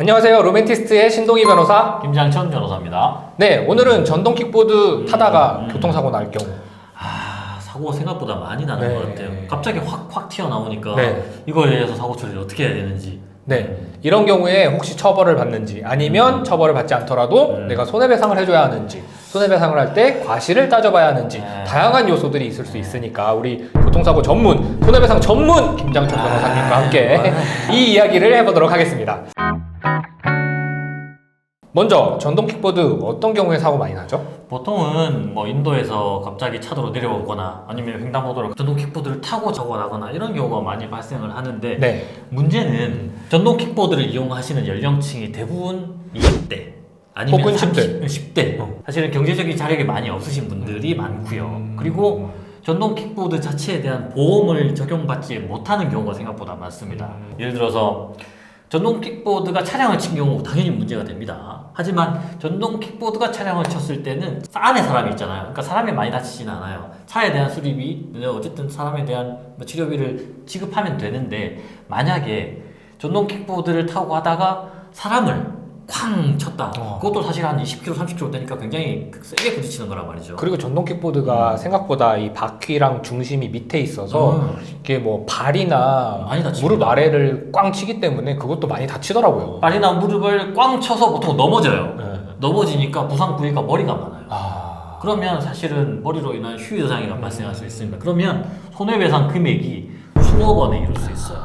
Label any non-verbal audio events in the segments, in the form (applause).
안녕하세요. 로맨티스트의 신동희 변호사. 김장천 변호사입니다. 네, 오늘은 전동 킥보드 타다가 음. 교통사고 날 경우. 아 사고가 생각보다 많이 나는 네. 것 같아요. 갑자기 확 확 튀어나오니까 네. 이거에 대해서 사고 처리를 어떻게 해야 되는지. 네, 이런 경우에 혹시 처벌을 받는지 아니면 처벌을 받지 않더라도 음. 내가 손해배상을 해줘야 하는지 손해배상을 할 때 과실을 따져봐야 하는지 네. 다양한 요소들이 있을 수 있으니까 우리 교통사고 전문 손해배상 전문 김장천 변호사님과 함께 (laughs) 이 이야기를 해보도록 하겠습니다. 먼저 전동 킥보드 어떤 경우에 사고 많이 나죠? 보통은 뭐 인도에서 갑자기 차도로 내려오거나 아니면 횡단보도로 전동 킥보드를 타고 사고 나거나 이런 경우가 많이 발생을 하는데 네, 문제는 전동 킥보드를 이용하시는 연령층이 대부분 20대 아니면 혹은 10대. 10대. 어. 사실은 경제적인 자력이 많이 없으신 분들이 많고요. 음. 그리고 전동 킥보드 자체에 대한 보험을 적용받지 못하는 경우가 생각보다 많습니다. 음. 예를 들어서 전동 킥보드가 차량을 친 경우 당연히 문제가 됩니다. 하지만 전동 킥보드가 차량을 쳤을 때는 안에 사람이 있잖아요. 그러니까 사람이 많이 다치지는 않아요. 차에 대한 수리비, 어쨌든 사람에 대한 뭐 치료비를 지급하면 되는데 만약에 전동 킥보드를 타고 가다가 사람을 쾅 쳤다. 어. 그것도 사실 한 20km, 30km 되니까 굉장히 세게 부딪히는 거란 말이죠. 그리고 전동 킥보드가 생각보다 이 바퀴랑 중심이 밑에 있어서 음. 이게 뭐 발이나 많이 다칩니다. 무릎 아래를 꽝 치기 때문에 그것도 많이 다치더라고요. 발이나 무릎을 꽝 쳐서 보통 넘어져요. 네. 넘어지니까 부상 부위가 머리가 많아요. 아, 그러면 사실은 머리로 인한 휴유장애가 발생할 수 있습니다. 그러면 손해배상 금액이 수억 원에 이를 수 있어요.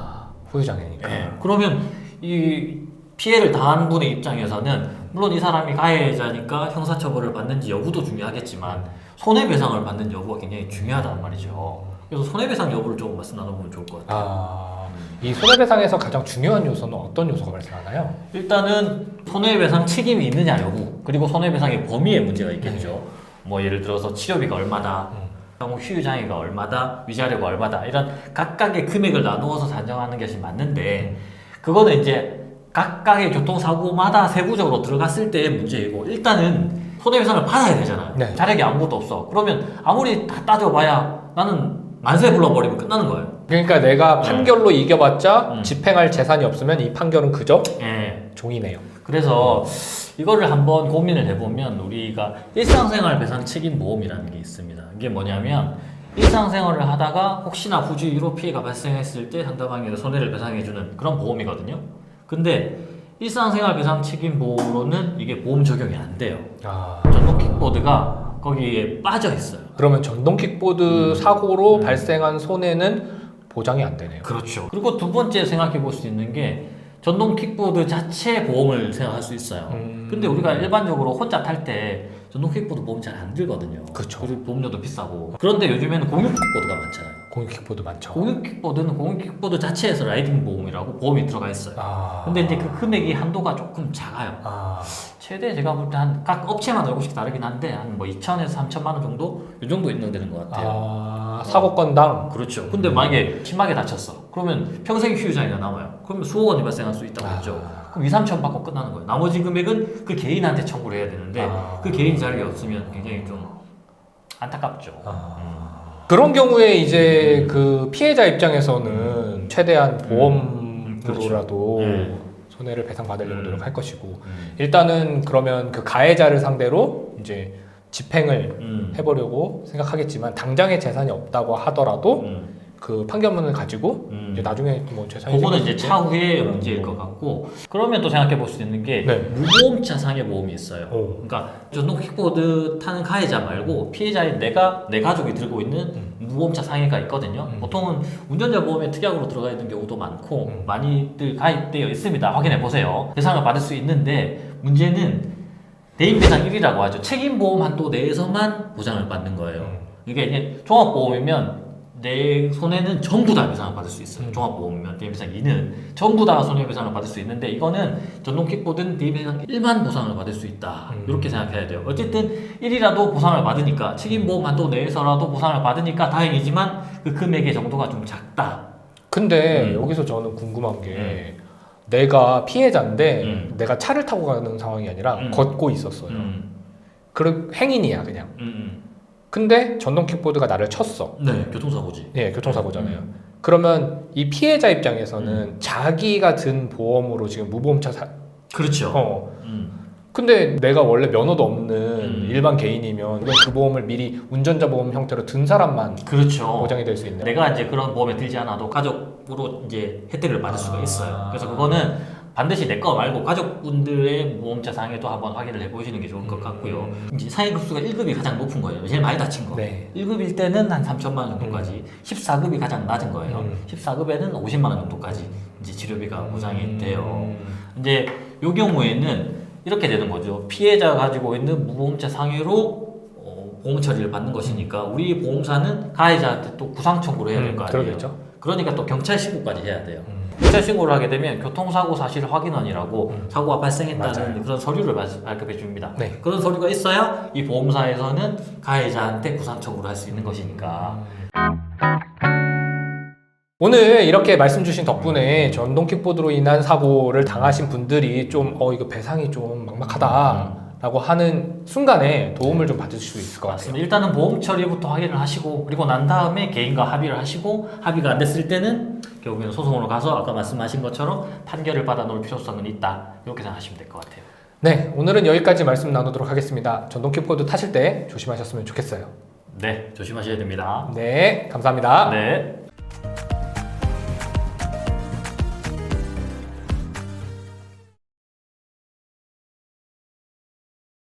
후유장애니까. 예. 그러면 이 피해를 당한 분의 입장에서는 물론 이 사람이 가해자니까 형사처벌을 받는지 여부도 중요하겠지만 손해배상을 받는 여부가 굉장히 중요하단 말이죠. 그래서 손해배상 여부를 조금 말씀 나눠보면 좋을 것 같아요. 아, 이 손해배상에서 가장 중요한 요소는 어떤 요소가 발생하나요? 일단은 손해배상 책임이 있느냐 여부 그리고 손해배상의 범위에 문제가 있겠죠. 뭐 예를 들어서 치료비가 얼마다, 음. 경우 휴유장애가 얼마다, 위자료가 얼마다 이런 각각의 금액을 나누어서 산정하는 것이 맞는데 그거는 이제 각각의 교통사고마다 세부적으로 들어갔을 때의 문제이고 일단은 손해배상을 받아야 되잖아요. 네. 자력이 아무것도 없어. 그러면 아무리 다 따져봐야 나는 만세 불러버리면 끝나는 거예요. 그러니까 내가 판결로 이겨봤자 음. 집행할 재산이 없으면 이 판결은 그저 예. 종이네요. 그래서 이거를 한번 고민을 해보면 우리가 일상생활 배상 책임 보험이라는 게 있습니다. 이게 뭐냐면 일상생활을 하다가 혹시나 부주의로 피해가 발생했을 때 상대방에게 손해를 배상해주는 그런 보험이거든요. 근데 일상생활 배상 책임 보험으로는 이게 보험 적용이 안 돼요. 아, 전동 킥보드가 거기에 빠져 있어요. 그러면 전동 킥보드 음. 사고로 음. 발생한 손해는 보장이 안 되네요. 그렇죠. 그리고 두 번째 생각해 볼 수 있는 게 전동 킥보드 자체 보험을 생각할 수 있어요. 음. 근데 우리가 일반적으로 혼자 탈 때 전동 킥보드 보험 잘 안 들거든요. 그렇죠. 그리고 보험료도 비싸고. 그런데 요즘에는 공유 킥보드가 많잖아요. 공유 킥보드 많죠. 공유 킥보드는 공유 킥보드 자체에서 라이딩 보험이라고 보험이 들어가 있어요. 아, 근데 이제 그 금액이 한도가 조금 작아요. 아, 최대 제가 볼 때 한 각 업체마다 조금씩 다르긴 한데 한 뭐 2천에서 3천만 원 정도 이 정도 인정되는 것 같아요. 아, 사고 건당 그렇죠. 근데 만약에 심하게 다쳤어. 그러면 평생 휴유장애가 남아요. 그러면 수억 원이 발생할 수 있다고 아. 했죠. 그럼 2, 3천 받고 끝나는 거예요. 나머지 금액은 그 개인한테 청구를 해야 되는데 아. 그 개인 자력이 없으면 굉장히 좀 안타깝죠. 아. 그런 경우에 이제 그 피해자 입장에서는 최대한 보험으로라도 음. 손해를 배상받으려고 음. 노력할 것이고 음. 일단은 그러면 그 가해자를 상대로 이제 집행을 음. 해보려고 생각하겠지만 당장의 재산이 없다고 하더라도 음. 그 판결문을 가지고 음. 이제 나중에 뭐 재산이 그거는 이제 때 차후의 음. 문제일 것 같고 그러면 또 생각해 볼 수 있는 게 네. 무보험차 상해 보험이 있어요. 오. 그러니까 전동 킥보드 타는 가해자 말고 피해자인 내가 내 가족이 들고 있는 음. 무보험차 상해가 있거든요. 음. 보통은 운전자 보험에 특약으로 들어가 있는 경우도 많고 음. 많이들 가입되어 있습니다. 확인해 보세요. 배상을 받을 수 있는데 문제는 대인 배상 1이라고 하죠. 책임 보험 한도 내에서만 보장을 받는 거예요. 음. 이게 이제 종합보험이면 내 손해는 전부 다 배상을 받을 수 있어요. 음. 종합보험이면 대인배상 2는 전부 다 손해배상을 받을 수 있는데 이거는 전동 킥보드는 대인배상 1만 보상을 받을 수 있다. 음. 이렇게 생각해야 돼요. 어쨌든 1이라도 보상을 받으니까 책임보험 한도 내에서라도 보상을 받으니까 다행이지만 그 금액의 정도가 좀 작다. 근데 음. 여기서 저는 궁금한 게 내가 피해자인데 음. 내가 차를 타고 가는 상황이 아니라 음. 걷고 있었어요. 음, 그 행인이야 그냥. 음, 근데 전동 킥보드가 나를 쳤어. 음. 네, 교통사고지. 예, 교통사고잖아요. 음. 그러면 이 피해자 입장에서는 자기가 든 보험으로 지금 무보험차 사, 그렇죠. 어. 음. 근데 내가 원래 면허도 없는 음. 일반 개인이면 이건 그 보험을 미리 운전자 보험 형태로 든 사람만 그렇죠. 보장이 될 수 있네요. 내가 이제 그런 보험에 들지 않아도 가족으로 이제 혜택을 받을 수가 아. 있어요. 그래서 그거는 반드시 내 거 말고 가족분들의 보험자 상에도 한번 확인을 해보시는 게 좋을 것 같고요. 이제 상해급수가 1급이 가장 높은 거예요. 제일 많이 다친 거. 네. 1급일 때는 한 3천만 원 정도까지, 14급이 가장 낮은 거예요. 음. 14급에는 50만 원 정도까지 이제 치료비가 보장이 돼요. 음. 이제 요 경우에는 이렇게 되는 거죠. 피해자가 가지고 있는 무보험자 상해로 어, 보험 처리를 받는 것이니까 우리 보험사는 가해자한테 또 구상 청구를 해야 될거 음, 아니에요. 그러겠죠. 그러니까 또 경찰 신고까지 해야 돼요. 음. 경찰 신고를 하게 되면 교통사고 사실 확인원이라고 음. 사고가 발생했다는 맞아요. 그런 서류를 발- 발급해 줍니다. 네. 그런 서류가 있어야 이 보험사에서는 가해자한테 구상 청구를 할 수 있는 것이니까 오늘 이렇게 말씀 주신 덕분에 전동 킥보드로 인한 사고를 당하신 분들이 좀 어 이거 배상이 좀 막막하다 라고 하는 순간에 도움을 좀 받을 수 있을 것 같아요. 맞습니다. 일단은 보험 처리부터 확인을 하시고 그리고 난 다음에 개인과 합의를 하시고 합의가 안 됐을 때는 결국에는 소송으로 가서 아까 말씀하신 것처럼 판결을 받아 놓을 필요성은 있다 이렇게 생각하시면 될 것 같아요. 네, 오늘은 여기까지 말씀 나누도록 하겠습니다. 전동 킥보드 타실 때 조심하셨으면 좋겠어요. 네, 조심하셔야 됩니다. 네, 감사합니다. 네.